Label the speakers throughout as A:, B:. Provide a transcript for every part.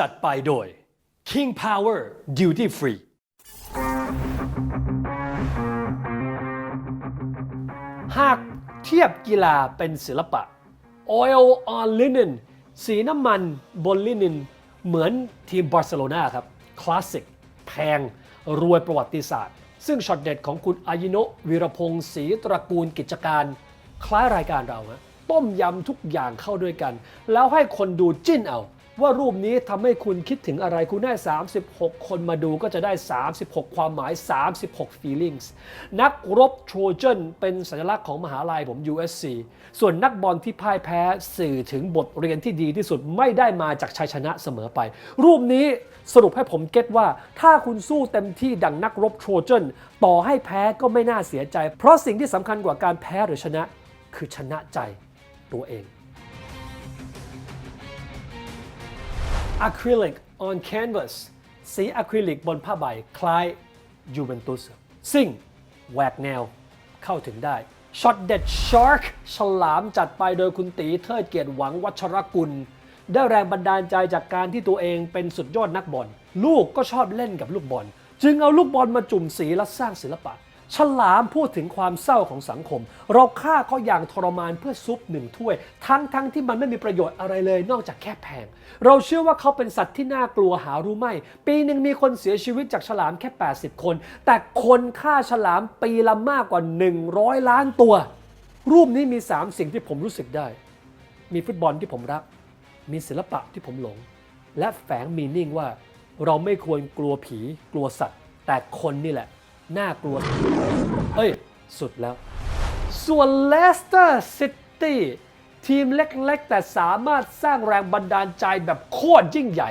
A: จัดไปโดย King Power Duty Free หากเทียบกีฬาเป็นศิลปะ Oil on Linen สีน้ำมันบนลินิน เหมือนทีมบาร์เซโลนาครับ คลาสสิก แพง รวยประวัติศาสตร์ ซึ่งช็อตเด็ดของคุณอายิโนะวีรพงศ์ศรีตระกูลกิจการ คล้ายรายการเราฮะต้มยำทุกอย่างเข้าด้วยกัน แล้วให้คนดูจิ้นเอา ว่ารูปนี้ทำให้คุณคิดถึงอะไรคุณได้ 36 คนมาดูก็จะได้ 36 ความหมาย 36 feelings นักรบโทรเจนเป็นสัญลักษณ์ของมหาลัยผม USC ส่วนนักบอลที่พ่ายแพ้สื่อถึงบทเรียนที่ดีที่สุดไม่ได้มาจากชัยชนะเสมอไป รูปนี้สรุปให้ผมเก็ตว่า ถ้าคุณสู้เต็มที่ดังนักรบโทรเจนต่อให้แพ้ก็ไม่น่าเสียใจ เพราะสิ่งที่สำคัญกว่าการแพ้หรือชนะ คือชนะใจตัวเอง อะคริลิก on canvas สีอะคริลิกบนผ้าใบคล้ายยูเวนตุสซิ่งแหวกแนวเข้าถึงได้ช็อตเด็ดชาร์กฉลามจัดไปโดยคุณตีเทิดเกียรติหวังวัชรกุล ได้แรงบันดาลใจจากการที่ตัวเองเป็นสุดยอดนักบอลลูกก็ชอบเล่นกับลูกบอล จึงเอาลูกบอลมาจุ่มสีและสร้างศิลปะ ฉลามพูดถึงความเศร้าของสังคม เราฆ่าเขาอย่างทรมานเพื่อซุปหนึ่งถ้วย ทั้งทั้งที่มันไม่มีประโยชน์อะไรเลย นอกจากแค่แพง เราเชื่อว่าเขาเป็นสัตว์ที่น่ากลัวหารู้ไหมปีหนึ่งมีคนเสียชีวิตจากฉลามแค่ 80 คน แต่คนฆ่าฉลามปีละมากกว่า 100 ล้านตัว รูปนี้มี 3 สิ่งที่ผมรู้สึกได้ มีฟุตบอลที่ผมรัก มีศิลปะที่ผมหลง และแฝงมีนิ่งว่า เราไม่ควรกลัวผีกลัวสัตว์ แต่คนนี่แหละ น่ากลัว เอ้ย สุดแล้ว ส่วนเลสเตอร์ซิตี้ทีมเล็กๆ แต่สามารถสร้างแรงบันดาลใจแบบโคตรยิ่งใหญ่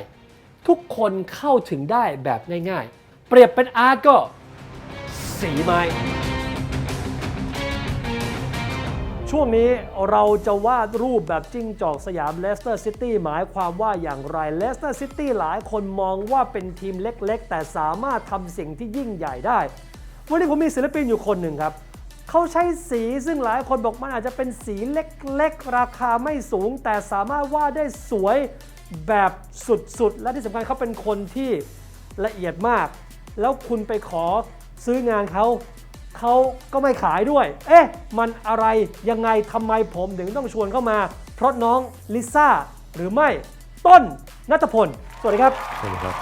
A: ทุกคนเข้าถึงได้แบบง่ายๆ เปรียบเป็นอาร์ก็ สีไม้ ช่วงนี้เราจะวาดรูปแบบจิ้งจอกสยามเลสเตอร์ซิตี้หมายความว่าอย่างไรเลสเตอร์ซิตี้หลายคนมองว่าเป็นทีมเล็กๆ แต่สามารถทำสิ่งที่ยิ่งใหญ่ได้ วันนี้ผมมีศิลปินอยู่คนหนึ่งครับ เขาใช้สีซึ่งหลายคนบอกมันอาจจะเป็นสีเล็กๆ ราคาไม่สูง แต่สามารถวาดได้สวยแบบสุดๆ และที่สำคัญเขาเป็นคนที่ละเอียดมาก แล้วคุณไปขอซื้องานเขา เขาก็ไม่ขายด้วย เอ๊ะ มันอะไรยังไงทำไมผมถึงต้องชวนเข้ามา เพราะน้องลิซ่าหรือไม่ต้นนัทพล สวัสดีครับ
B: สวัสดีครับ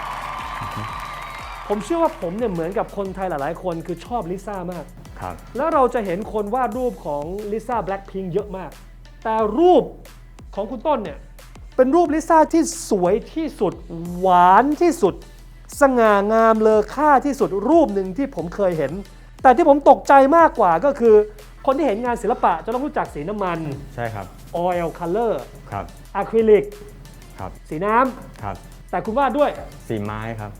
A: ผมเชื่อว่าผมเนี่ยเหมือนกับคนไทยหลาย ๆ คนคือชอบลิซ่ามาก
B: ครับ
A: แล้วเราจะเห็นคนวาดรูปของลิซ่าแบล็ k พิงเยอะมาก แต่รูปของคุณต้นเนี่ยเป็นรูปลิซ่าที่สวยที่สุดหวานที่สุด สง่างามเลอค่าที่สุดรูปหนึ่งที่ผมเคยเห็น แต่ที่ผมตกใจมากกว่าก็คือ คนที่เห็นงานศิลปะจะต้องรู้จักสีน้ำมัน
B: ใช่ครับ
A: oil color
B: ครับ
A: อะคริลิก
B: ครับ
A: สีน้ำ
B: ครับ
A: แต่คุณวาดด้วย
B: สีไม้ครับ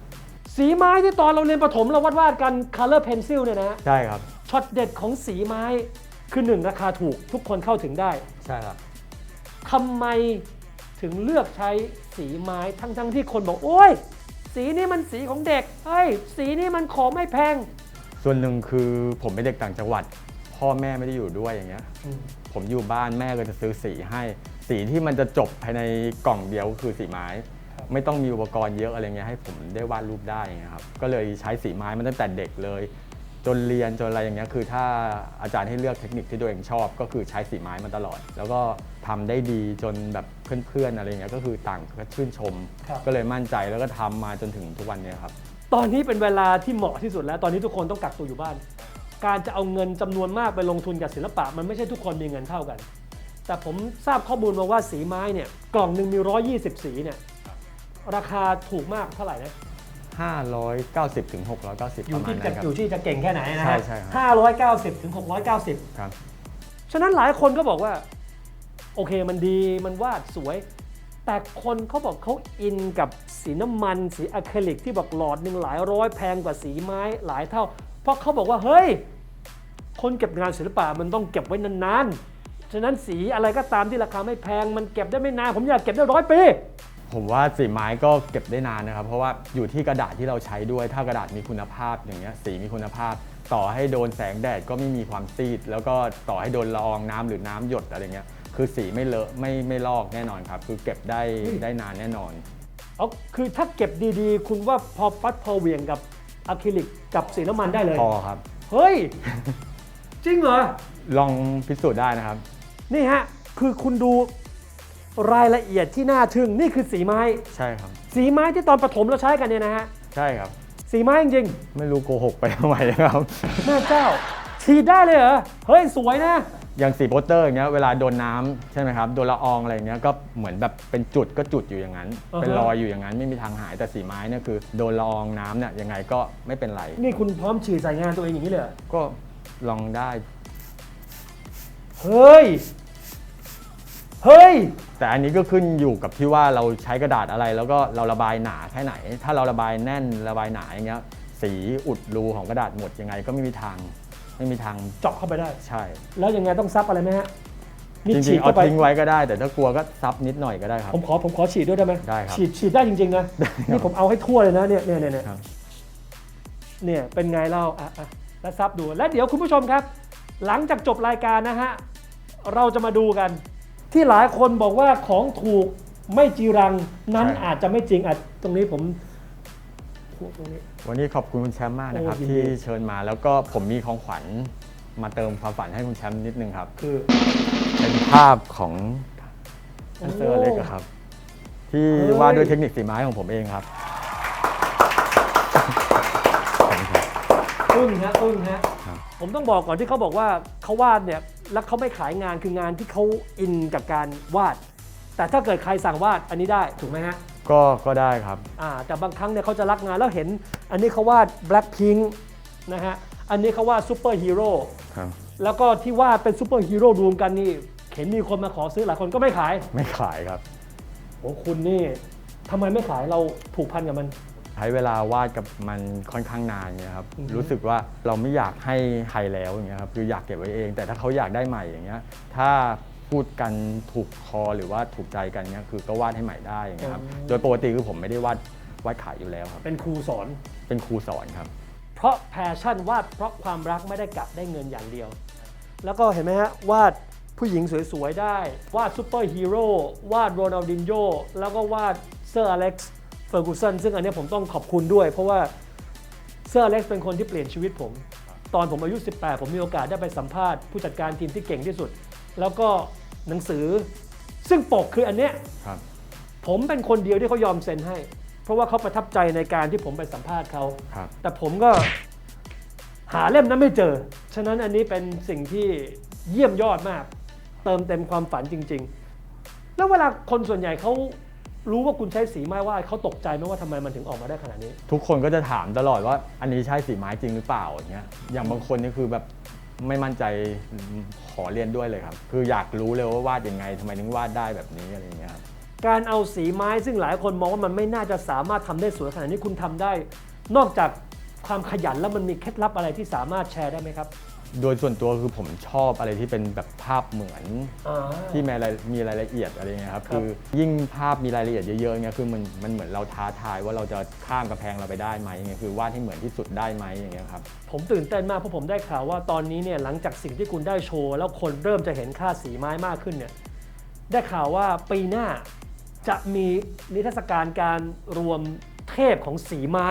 A: สีไม้ที่ตอนเราเรียนประถมเราวาดวาดๆกัน color pencil เนี่ยนะ
B: ใช่ครับ
A: ช็อตเด็ดของสีไม้คือหนึ่งราคาถูกทุกคนเข้าถึงได้
B: ใช่ครับ
A: ทำไมถึงเลือกใช้สีไม้ทั้งๆที่คนบอกโอ้ย สีนี้มันสีของเด็กเฮ้ย สีนี้มันของไม่แพง
B: ส่วนหนึ่งคือผมเป็นเด็กต่างจังหวัด พ่อแม่ไม่ได้อยู่ด้วยอย่างเงี้ย ผมอยู่บ้านแม่ก็จะซื้อสีให้ สีที่มันจะจบภายในกล่องเดียวคือสีไม้ ไม่ต้องมีอุปกรณ์เยอะอะไรเงี้ยให้ผมได้วาดรูปได้อย่างเงี้ยครับก็เลยใช้สีไม้มาตั้งแต่เด็กเลย จนเรียนจนอะไรอย่างเงี้ยคือถ้าอาจารย์ให้เลือกเทคนิคที่ตัวเองชอบ ก็คือใช้สีไม้มาตลอด แล้วก็ทำได้ดีจนแบบเพื่อนๆอะไรเงี้ยก็คือต่างก็ชื่นชม
A: ครับ
B: ก็เลยมั่นใจแล้วก็ทำมาจนถึงทุกวันเนี้ยครับ
A: ตอนนี้เป็นเวลาที่เหมาะที่สุดแล้ว ตอนนี้ทุกคนต้องกักตัวอยู่บ้าน การจะเอาเงินจำนวนมากไปลงทุนกับศิลปะ มันไม่ใช่ทุกคนมีเงินเท่ากัน แต่ผมทราบข้อมูลมาว่าสีไม้เนี่ยกล่องหนึ่งมี 120 สีเนี่ยราคาถูกมากเท่าไหร่นะ
B: 590ถึง690
A: อ
B: ป
A: ยู่
B: ระมาณ
A: ที่
B: นั้นครับ
A: อยู่ที่จะเก่งแค่ไหนนะ
B: ใช่
A: ฮะ
B: ใช่ครับ
A: ห้าร้อยเก้าสิบถึงหกร้อยเก้าสิบ
B: ครับ
A: ฉะนั้นหลายคนก็บอกว่า โอเคมันดีมันวาดสวย แต่คนเขาบอกเขาอินกับสีน้ำมันสีอะคริลิกที่บอกหลอดหนึ่งหลายร้อยแพงกว่าสีไม้หลายเท่า เพราะเขาบอกว่าเฮ้ย คนเก็บงานศิลปะมันต้องเก็บไว้นานๆ ฉะนั้นสีอะไรก็ตามที่ราคาไม่แพงมันเก็บได้ไม่นาน ผมอยากเก็บได้ร้อยปี
B: ผมว่าสีไม้ก็เก็บได้นานนะครับ เพราะว่าอยู่ที่กระดาษที่เราใช้ด้วย ถ้ากระดาษมีคุณภาพอย่างเงี้ยสีมีคุณภาพ ต่อให้โดนแสงแดดก็ไม่มีความซีด แล้วก็ต่อให้โดนละอองน้ำหรือน้ำหยดอะไรเงี้ย คือสีไม่เลอะไม่ไม่ลอกแน่นอนครับ คือเก็บได้ได้นานแน่นอน
A: เอาคือถ้าเก็บดีๆ คุณว่าพอฟัดพอเหวียงกับอะคริลิกกับสีน้ำมันได้เลย
B: พอครับ
A: เฮ้ย จริงเหรอ
B: ลองพิสูจน์ได้นะครับ
A: นี่ฮะ คือคุณดูรายละเอียดที่น่าทึ่งนี่คือสีไม้
B: ใช่ครับ
A: สีไม้ที่ตอนประถมเราใช้กันเนี่ยนะฮะ
B: ใช่ครับ
A: สีไม้จริง
B: ไม่รู้โกหกไปทำไมครับ
A: ๆแม่เจ้าฉีดได้เลยเหรอ เฮ้ย สวยนะ
B: อย่างสีโปสเตอร์อย่างเงี้ยเวลาโดนน้ำใช่ไหมครับโดนละอองอะไรอย่างเงี้ยก็เหมือนแบบเป็นจุดก็จุดอยู่อย่างนั้น
A: อ่าฮะ
B: เป็นรอยอยู่อย่างนั้นไม่มีทางหายแต่สีไม้เนี่ยคือโดนละอองน้ำเนี่ยยังไงก็ไม่เป็นไร
A: นี่คุณพร้อมฉีดใส่งานตัวเองอย่างนี้เลยเหรอ
B: ก็ลองได้
A: เฮ้ย เฮ้ย
B: แต่อันนี้ก็ขึ้นอยู่กับที่ว่าเราใช้กระดาษอะไรแล้วก็เราระบายหนาแค่ไหน ถ้าเราระบายแน่นระบายหนาอย่างเงี้ยสีอุดรูของกระดาษหมดยังไงก็ไม่มีทาง ไม่มีทาง
A: เจาะเข้าไปได้
B: ใช่
A: แล้วยังไงต้องซับอะไรไหมฮะนี่
B: จ
A: ฉี
B: ริ
A: ด
B: งๆเอา
A: เข้าไป
B: ทิ้งไว้ก็ได้ แต่ถ้ากลัวก็ซับนิดหน่อยก็ได้ครับ
A: ผมขอผมขอฉีดด้วยได้ไหม
B: ได้ครับ
A: ฉีดฉีดได้จริงๆนะนี่ผมเอาให้ทั่วเลยนะเนี่ยเนี่ยเนี่ยเนี่ย
B: ครับ
A: เนี่ยเป็นไงเล่าอะอะแล้วซับดูและเดี๋ยวคุณผู้ชมครับ หลังจากจบรายการนะฮะ เราจะมาดูกัน ที่หลายคนบอกว่าของถูกไม่จีรังนั้น
B: ใช่
A: อาจจะไม่จริงอาจตรงนี้ผมตรงนี้
B: วันนี้ขอบคุณคุณแชมป์มากนะครับ
A: โอ้ยินดี
B: ที่เชิญมาแล้วก็ผมมีของขวัญมาเติมความฝันให้คุณแชมป์นิดนึงครับ
A: คือ
B: เป็นภาพของท่านเซอร์เล็กอะครับ ที่
A: เฮ้ย
B: วาดด้วยเทคนิคสีไม้ของผมเองครับขอบคุณครับ
A: อึ้งฮะอึ้งฮะ
B: ครับ
A: ผมต้องบอกก่อนที่เขาบอกว่าเขาวาดเนี่ยแล้วเขาไม่ขายงานคืองานที่เขาอินกับการวาด แต่ถ้าเกิดใครสั่งวาดอันนี้ได้ถูกไหมฮะ
B: ก็ก็ได้ครับ
A: อ่าแต่บางครั้งเนี่ยเขาจะรักงานแล้วเห็น อันนี้เขาวาด Blackpink นะฮะ อันนี้เขาวาดซูเปอร์ฮีโร่
B: ครับ
A: แล้วก็ที่วาดเป็นซูเปอร์ฮีโร่รวมกันนี่ เห็นมีคนมาขอซื้อหลายคนก็ไม่ขาย
B: ไม่ขายครับ
A: โอ้คุณนี่ทำไมไม่ขายเราผูกพันกับมัน
B: ใช้เวลาวาดกับมันค่อนข้างนานเนี่ยครับ
A: อือฮึ
B: รู้สึกว่าเราไม่อยากให้ใครแล้วอย่างเงี้ยครับ คืออยากเก็บไว้เอง แต่ถ้าเขาอยากได้ใหม่อย่างเงี้ย ถ้า พูดกันถูกคอหรือว่าถูกใจกันเนี้ยคือก็วาดให้ใหม่ได้อย่างเงี้ยครับ โดยปกติคือผมไม่ได้วาดวาดขายอยู่แล้วครับ
A: เป็นครูสอน
B: เป็นครูสอนครับ
A: เพราะแพชชั่นวาดเพราะความรักไม่ได้กลับได้เงินอย่างเดียว แล้วก็เห็นไหมฮะวาดผู้หญิงสวยๆได้ วาดซูเปอร์ฮีโร่วาดโรนัลดินโญแล้วก็วาดเซอร์อเล็กซ์เฟอร์กูสันซึ่งอันเนี้ยผมต้องขอบคุณด้วย เพราะว่าเซอร์อเล็กซ์เป็นคนที่เปลี่ยนชีวิตผม ตอนผมอายุ 18 ผมมีโอกาสได้ไปสัมภาษณ์ผู้จัดการทีมที่เก่งที่สุด แล้วก็หนังสือ ซึ่งปกคืออันเนี้ย
B: ครับ
A: ผมเป็นคนเดียวที่เขายอมเซ็นให้ เพราะว่าเขาประทับใจในการที่ผมไปสัมภาษณ์เขา
B: ครับ
A: แต่ผมก็หาเล่มนั้นไม่เจอ ฉะนั้นอันนี้เป็นสิ่งที่เยี่ยมยอดมาก เติมเต็มความฝันจริง ๆ แล้วเวลาคนส่วนใหญ่เขารู้ว่าคุณใช้สีไม้วาดเขาตกใจไหมว่าทำไมมันถึงออกมาได้ขนาดนี้
B: ทุกคนก็จะถามตลอดว่าอันนี้ใช่สีไม้จริงหรือเปล่าอย่างเงี้ยอย่างบางคนนี่คือแบบ ไม่มั่นใจขอเรียนด้วยเลยครับ คืออยากรู้เลยว่าวาดยังไงทำไมถึงวาดได้แบบนี้อะไรอย่างเงี้ยครับ
A: การเอาสีไม้ซึ่งหลายคนมองว่ามันไม่น่าจะสามารถทำได้สวยขนาดนี้คุณทำได้ นอกจากความขยันแล้วมันมีเคล็ดลับอะไรที่สามารถแชร์ได้ไหมครับ
B: โดยส่วนตัวคือผมชอบอะไรที่เป็นแบบภาพเหมือน
A: อ่า
B: ที่มีรายมีรายละเอียดอะไรเงี้ยครับ
A: ครับ
B: คือยิ่งภาพมีรายละเอียดเยอะๆเงี้ยคือมันมันเหมือนเราท้าทายว่าเราจะข้ามกำแพงเราไปได้ไหมเงี้ยคือวาดให้เหมือนที่สุดได้ไหมอย่างเงี้ยครับ
A: ผมตื่นเต้นมากเพราะผมได้ข่าวว่าตอนนี้เนี่ยหลังจากสิ่งที่คุณได้โชว์ แล้วคนเริ่มจะเห็นค่าสีไม้มากขึ้นเนี่ยได้ข่าวว่าปีหน้าจะมีนิทรรศการการรวมเทพของสีไม้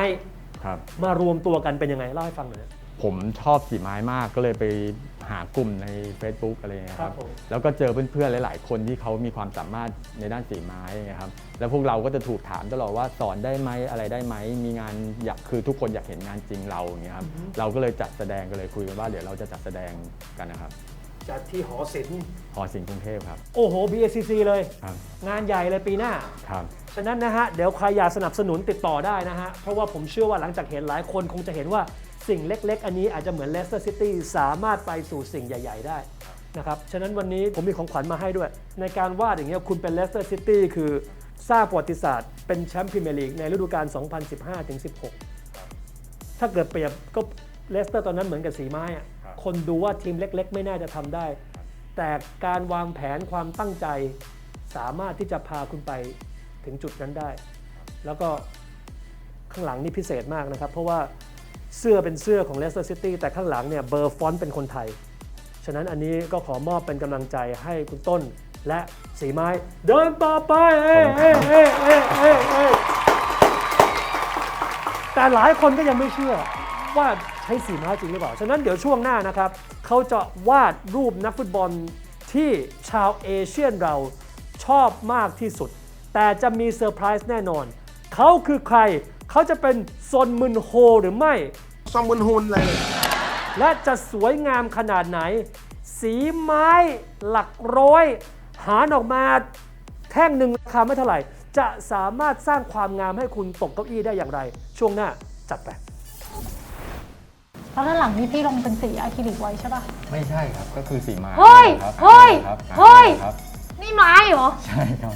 B: ครับ
A: มารวมตัวกันเป็นยังไงเล่าให้ฟังหน่อยนะ
B: ผมชอบสีไม้มากก็เลยไปหากลุ่มใน Facebook อะไรเงี้ยค
A: ครั
B: รั
A: บบผม
B: แล้วก็เจอเพื่อนๆหลาย ๆ คนที่เขามีความสามารถในด้านสีไม้อย่างเงี้ยครับ แล้วพวกเราก็จะถูกถามตลอดว่าสอนได้ไหมอะไรได้ไหมมีงานอยากคือทุกคนอยากเห็นงานจริงเราอย่างเงี้ยครับ เราก็เลยจัดแสดงกันเลยคุยกันว่าเดี๋ยวเราจะจัดแสดงกันนะครับ
A: จัดที่หอศิลป์
B: หอศิลป์กรุงเทพครับ
A: โอ้โห BACC เลย
B: ครับ
A: งานใหญ่เลยปีหน้า
B: ครับ
A: ฉะนั้นนะฮะ เดี๋ยวใครอยากสนับสนุนติดต่อได้นะฮะ เพราะว่าผมเชื่อว่าหลังจากเห็นหลายคนคงจะเห็นว่า สิ่งเล็กๆ อันนี้อาจจะเหมือนเลสเตอร์ซิตี้สามารถไปสู่สิ่งใหญ่ ๆ ได้นะครับ ฉะนั้นวันนี้ผมมีของขวัญมาให้ด้วย ในการวาดอย่างเงี้ยคุณเป็นเลสเตอร์ซิตี้คือสร้างประวัติศาสตร์เป็นแชมป์พรีเมียร์ลีกในฤดูกาล 2015-16 ถ้าเกิดเปรียบก็เลสเตอร์ตอนนั้นเหมือนกับสีไม้อะ
B: ครับ
A: คนดูว่าทีมเล็ก ๆ ไม่น่าจะทำได้ แต่การวางแผนความตั้งใจ สามารถที่จะพาคุณไปถึงจุดนั้นได้ แล้วก็ข้างหลังนี่พิเศษมากนะครับ เพราะว่า เสื้อเป็นเสื้อของ Leicester City แต่ข้างหลังเนี่ยเบอร์ฟอนต์เป็นคนไทย ฉะนั้นอันนี้ก็ขอมอบเป็นกำลังใจให้คุณต้นและสีไม้ เดินต่อไปเอ้ยเอ้ยเอ้ยเอ้ยเอ้ยเอ้แต่หลายคนก็ยังไม่เชื่อว่าใช้สีไม้จริงหรือเปล่า ฉะนั้นเดี๋ยวช่วงหน้านะครับ เขาจะวาดรูปนักฟุตบอลที่ชาวเอเชียนเราชอบมากที่สุด แต่จะมีเซอร์ไพรส์แน่นอน เขาคือใคร เขาจะเป็นซนมึนโฮหรือไม่
C: ซองบุญฮุนอะไรเลย
A: และจะสวยงามขนาดไหน สีไม้หลักร้อย หารออกมาแท่งหนึ่งราคาไม่เท่าไหร่ จะสามารถสร้างความงามให้คุณตกเก้าอี้ได้อย่างไร ช่วงหน้าจัดไป
D: แล้วด้านหลังนี่พี่ลงเป็นสีอะคริลิกไว้ใช่ป่ะ
B: ไม่ใช่ครับก็คือสีไม้
D: เฮ้ย
B: ครับ
D: เฮ้ย
B: ครับ
D: เฮ้ย
B: ครับ
D: นี่ไม้เหรอ
B: ใช่ครับ